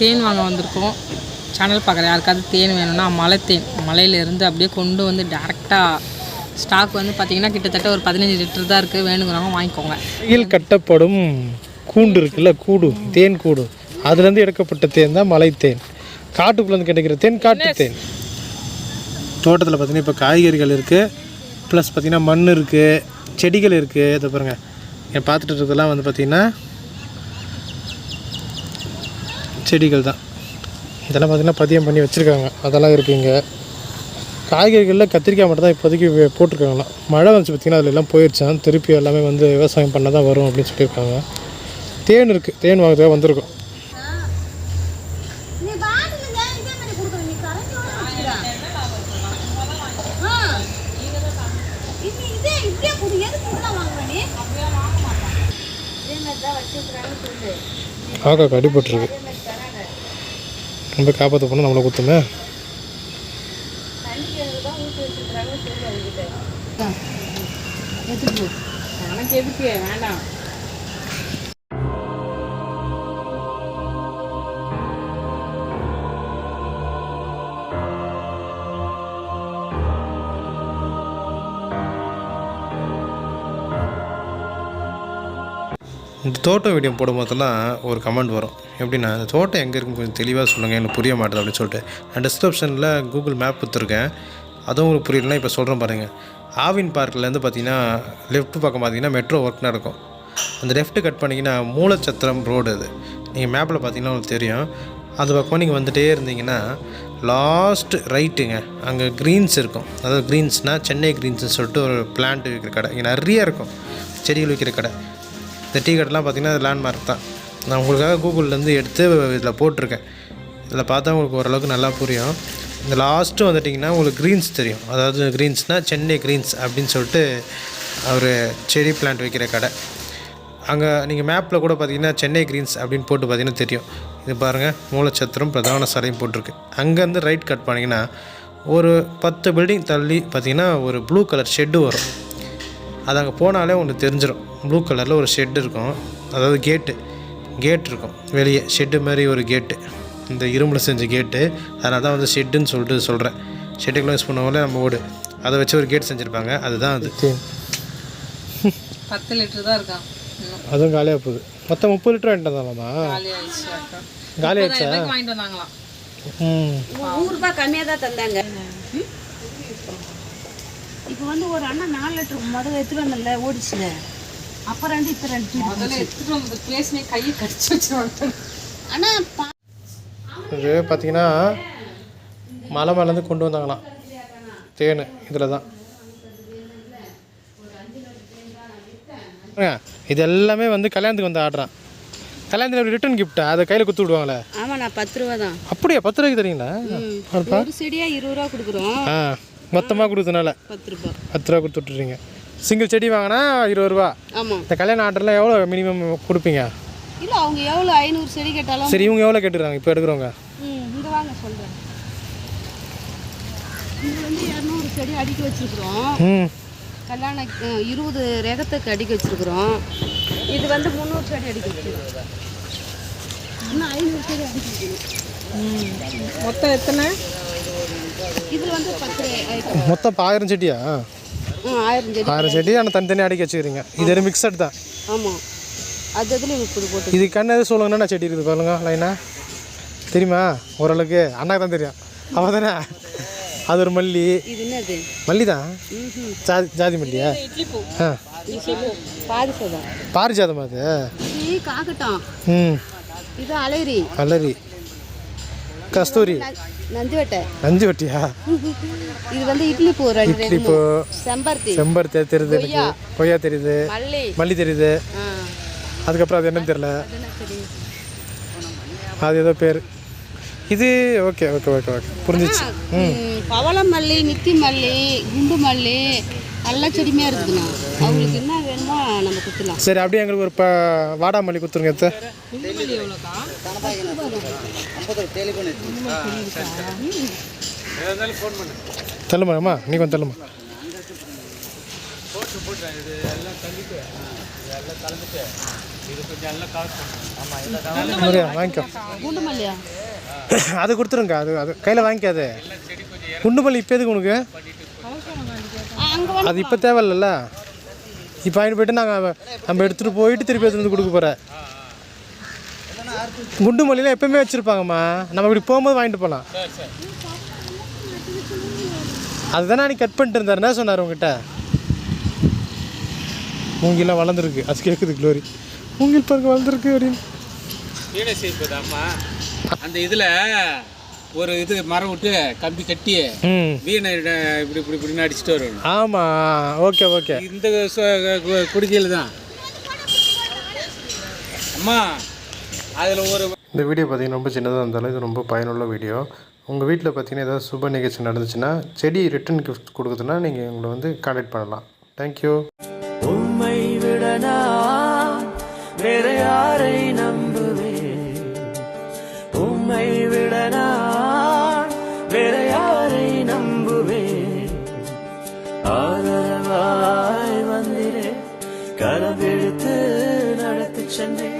தேன் வாங்க வந்திருக்கோம். சேனல் பார்க்குற யாருக்காவது தேன் வேணும்னா மலை தேன் மலையிலேருந்து அப்படியே கொண்டு வந்து டேரெக்டாக ஸ்டாக் வந்து பார்த்தீங்கன்னா கிட்டத்தட்ட ஒரு பதினஞ்சு லிட்டர் தான் இருக்குது வேணுங்கிறவங்க வாங்கிக்கோங்க. கையில் கட்டப்படும் கூண்டு இருக்குல்ல கூடு தேன் கூடு. அதுலேருந்து எடுக்கப்பட்ட தேன் தான் மலை தேன் காட்டுக்குள்ளேருந்து கிடைக்கிற தேன் காட்டு தேன். தோட்டத்தில் பார்த்தீங்கன்னா இப்போ காய்கறிகள் இருக்குது ப்ளஸ் பார்த்தீங்கன்னா மண் இருக்குது செடிகள் இருக்குது இதை பாருங்க. என் பார்த்துட்டு இருக்கிறதெல்லாம் வந்து பார்த்திங்கன்னா செடிகள் தான். இதெல்லாம் பார்த்திங்கன்னா பதியம் பண்ணி வச்சுருக்காங்க. அதெல்லாம் இருக்குங்க காய்கறிகளில் கத்திரிக்காய் மட்டும் தான் இப்போதைக்கு போட்டிருக்காங்களாம். மழை வந்துச்சு பார்த்திங்கன்னா அதில் எல்லாம் போயிடுச்சான் திருப்பி எல்லாமே வந்து விவசாயம் பண்ண தான் வரும் அப்படின்னு சொல்லியிருக்காங்க. தேன் இருக்குது தேன் வாங்குறதுக்காக வந்திருக்கோம் நீ பாட்டில் இதே மாதிரி கொடுக்குற நீ கரைஞ்சோட வச்சுக்கிற ஆ இது இதே இப்படியே எதுக்கு இதெல்லாம் நீ இதே மாதிரி தான் சொல்லு காக்கா கடிபட்டுருக்கு. ரொம்ப காப்பாற்ற போனால் நம்மளை குத்துமே? எனக்கு எதுக்கு வேண்டாம் இந்த தோட்டம் வீடியோ போடும்போதெல்லாம் ஒரு கமெண்ட் வரும். எப்படின்னா இந்த தோட்டம் எங்கே இருக்குன்னு கொஞ்சம் தெளிவாக சொல்லுங்கள் எனக்கு புரிய மாட்டேது அப்படின்னு சொல்லிட்டு. நான் டிஸ்கிரிப்ஷனில் கூகுள் மேப் கொடுத்துருக்கேன் அதுவும் உங்களுக்கு புரியலனா இப்போ சொல்கிறேன் பாருங்கள் ஆவின் பார்க்லேருந்து பார்த்தீங்கன்னா லெஃப்ட் பக்கம் பார்த்தீங்கன்னா மெட்ரோ ஒர்க் நடக்கும். அந்த லெஃப்ட்டு கட் பண்ணிங்கன்னா மூலச்சத்திரம் ரோடு அது. நீங்கள் மேப்பில் பார்த்தீங்கன்னா உங்களுக்கு தெரியும். அந்த பக்கம் நீங்கள் வந்துகிட்டே இருந்தீங்கன்னா லாஸ்ட் ரைட்டுங்க அங்கே க்ரீன்ஸ் இருக்கும். அதாவது க்ரீன்ஸ்னால் சென்னை க்ரீன்ஸ்னு சொல்லிட்டு ஒரு பிளான்ட் விற்கிற கடை. இங்கே நிறைய இருக்கும். செடிகள் விற்கிற கடை. இந்த டீ கடைலாம் பார்த்தீங்கன்னா அது லேண்ட்மார்க் தான். நான் உங்களுக்காக கூகுள்லேருந்து எடுத்து இதில் போட்டிருக்கேன். இதில் பார்த்தா உங்களுக்கு ஓரளவுக்கு நல்லா புரியும். இந்த லாஸ்ட்டு வந்துட்டிங்கன்னா உங்களுக்கு க்ரீன்ஸ் தெரியும். அதாவது க்ரீன்ஸ்னால் சென்னை க்ரீன்ஸ் அப்படின்னு சொல்லிட்டு ஒரு செடி பிளான்ட் வைக்கிற கடை. அங்கே நீங்கள் மேப்பில் கூட பார்த்தீங்கன்னா சென்னை க்ரீன்ஸ் அப்படின்னு போட்டு பார்த்தீங்கன்னா தெரியும். இது பாருங்கள் மூலச்சத்திரம் பிரதான சாலையும் போட்டிருக்கு. அங்கேருந்து ரைட் கட் பண்ணிங்கன்னா ஒரு பத்து பில்டிங் தள்ளி பார்த்தீங்கன்னா ஒரு ப்ளூ கலர் ஷெட்டு வரும். அது அங்கே போனாலே உங்களுக்கு தெரிஞ்சிடும் ப்ளூ கலரில் ஒரு ஷெட் இருக்கும். அதாவது கேட்டு. கேட் இருக்கும். வெளியே. ஷெட்டு மாதிரி ஒரு கேட்டு. இந்த இரும்பில் செஞ்ச கேட்டு. அதனால தான் வந்து ஷெட்டுன்னு சொல்லிட்டு சொல்கிறேன் ஷெட்டுக்குள்ள யூஸ் பண்ணுவோம்ல நம்ம ஓடு. அதை வச்சு ஒரு கேட் செஞ்சுருப்பாங்க. அதுதான் அது. பத்து லிட்டர் தான் இருக்கான் அதுவும் காலியாக போகுது. மொத்தம் முப்பது லிட்டர் வாங்கிட்டு வந்தாலாமா? காலி ஆயிடுச்சு வாங்கிட்டு வந்தாங்களாம். நூறு ரூபாய் கம்மியாக தான் தந்தாங்க. இப்போ வந்து ஒரு அண்ணா நாலு லிட்டர் முதல்ல எடுத்துட்டு வந்தல ஓடிச்சுல. அப்போ ரெண்டு இப்போ ரெண்டு தூக்கி முதல்ல எடுத்துட்டு வந்த பிளேஸ்னே கையை கடிச்சு வச்சு அண்ணா இது பார்த்தீங்கன்னா மலை மேலேருந்து கொண்டு வந்தாங்களாம். தேன் இதில் தான் இது எல்லாமே வந்து கல்யாணத்துக்கு வந்து ஆடுறான் கல்யாணத்தில் ரிட்டர்ன் கிஃப்ட்டா அதை கையில் குத்து விடுவாங்களே? ஆமாண்ணா பத்து ரூபா தான். அப்படியா? பத்து ரூபாய்க்கு தரீங்களா? ஒரு செடியாக இருபது ரூபா கொடுக்குறோம். ஆ மொத்தமாக கொடுத்தனால பத்து ரூபா. பத்து ரூபா கொடுத்து விட்டுறீங்க. சிங்கிள் செடி வாங்கினா இருபது ரூபா. ஆமாம் இந்த கல்யாண ஆர்டர்லாம் எவ்வளோ மினிமம் கொடுப்பீங்க? இல்லை அவங்க எவ்வளோ ஐநூறு செடி கேட்டாலும் சரி இவங்க எவ்வளோ கேட்டுக்கிறாங்க? இப்போ எடுக்கிறவங்க. ம் இங்கே வாங்க சொல்கிறேன் இங்கே வந்து இரநூறு செடி அடுக்கி வச்சுருக்குறோம். ம். கல்யாண இருபது ரகத்துக்கு அடுக்கி வச்சுருக்குறோம். இது வந்து முந்நூறு செடி அடுக்கி வச்சுருக்கோம் இன்னும் ஐநூறு செடி அடுக்கி வைக்கணும் மொத்தம் எத்தனை? இதில் வந்து பத்து மொத்தம் ஆயிரம் செடியா? ஆயிரம் செடி ஆயிரம் செடி ஆனால் தனித்தனியாக அடிக்க வச்சுக்கிறீங்க. இது ஒரு மிக்சட் தான். ஆமாம் அது எதுலையும் முப்பது போட்டு இது கண்ணு எது சொல்லுங்கண்ணா செடி இருக்குது பாருங்க லைனா தெரியுமா? ஓரளவுக்கு. அண்ணாக்கு தான் தெரியும். அவள் தானே அது ஒரு மல்லி. மல்லி தான் ஜாதி ஜாதி மல்லியா? ஆ. பாரிஜாதமா. அது? காக்கட்டம் ம். இது அலைரி. அலரி. கஸ்தூரி. அஞ்சு வட்டியா இது வந்து இட்லி பூ இட்லி பூ. செம்பருத்தி. செம்பருத்தி தெரியுது எனக்கு. கொய்யா. தெரியுது. மல்லி. தெரியுது. அதுக்கப்புறம் அது என்னன்னு தெரியல அது ஏதோ பேர். இது ஓகே ஓகே ஓகே ஓகே. புரிஞ்சிச்சு. ம், பவள மல்லி நித்தி மல்லி குண்டு மல்லி எல்லா செடியுமே இருக்குதுண்ணா. அவங்களுக்கு என்ன வேணுமோ நம்ம குத்துலாம். சரி அப்படியே எங்களுக்கு ஒரு ப வாடாமல்லி கொடுத்துருங்க குண்டுமல்லி எவ்வளோக்கா தள்ளுமா அம்மா? நீ கொஞ்சம் தள்ளுமா. வாங்கிக்கோ. அது கொடுத்துருங்க அது அது. கையில் வாங்கிக்காது. குண்டு மல்லி இப்போ எதுக்கு உனக்கு? அது இப்போ தேவையில்ல இப்போ வாங்கிட்டு போயிட்டு நாங்கள் நம்ம எடுத்துகிட்டு போயிட்டு திருப்பி எடுத்துட்டு வந்து கொடுக்க போகிறேன் குண்டு மல்லிலாம் எப்பவுமே வச்சுருப்பாங்கம்மா. நம்ம இப்படி போகும்போது வாங்கிட்டு போகலாம். அதுதானே நீ கட் பண்ணிட்டு இருந்தார். என்ன சொன்னார் உங்ககிட்ட? மூங்கிலாம் வளர்ந்துருக்கு. அது கேட்குது க்ளோரி மூங்கில் பாருங்க வளர்ந்துருக்கு அப்படின்னு. அந்த இதில் ஒரு இது மரம் விட்டு கம்பி கட்டி வீணை இப்படி இப்படி இப்படின்னு அடிச்சுட்டு வரணும் ஆமாம் ஓகே ஓகே. இந்த குடிக்கையில் தான். அம்மா அதில் ஒரு இந்த வீடியோ பார்த்தீங்கன்னா ரொம்ப சின்னதாக இருந்தாலும் இது ரொம்ப பயனுள்ள வீடியோ. உங்கள் வீட்டில் பார்த்தீங்கன்னா ஏதாவது சுப நிகழ்ச்சி நடந்துச்சுன்னா செடி ரிட்டன் கிஃப்ட் கொடுக்குதுன்னா நீங்கள் எங்களை வந்து கான்டாக்ட் பண்ணலாம். தேங்க்யூ உம்மை விட நான் வேற யாரை நம்புவேன்? உம்மை விட நான் வேற யாரை நம்புவேன்? ஆதரவாய் வந்திரே கரவெடுத்து நடத்தி சென்றேன்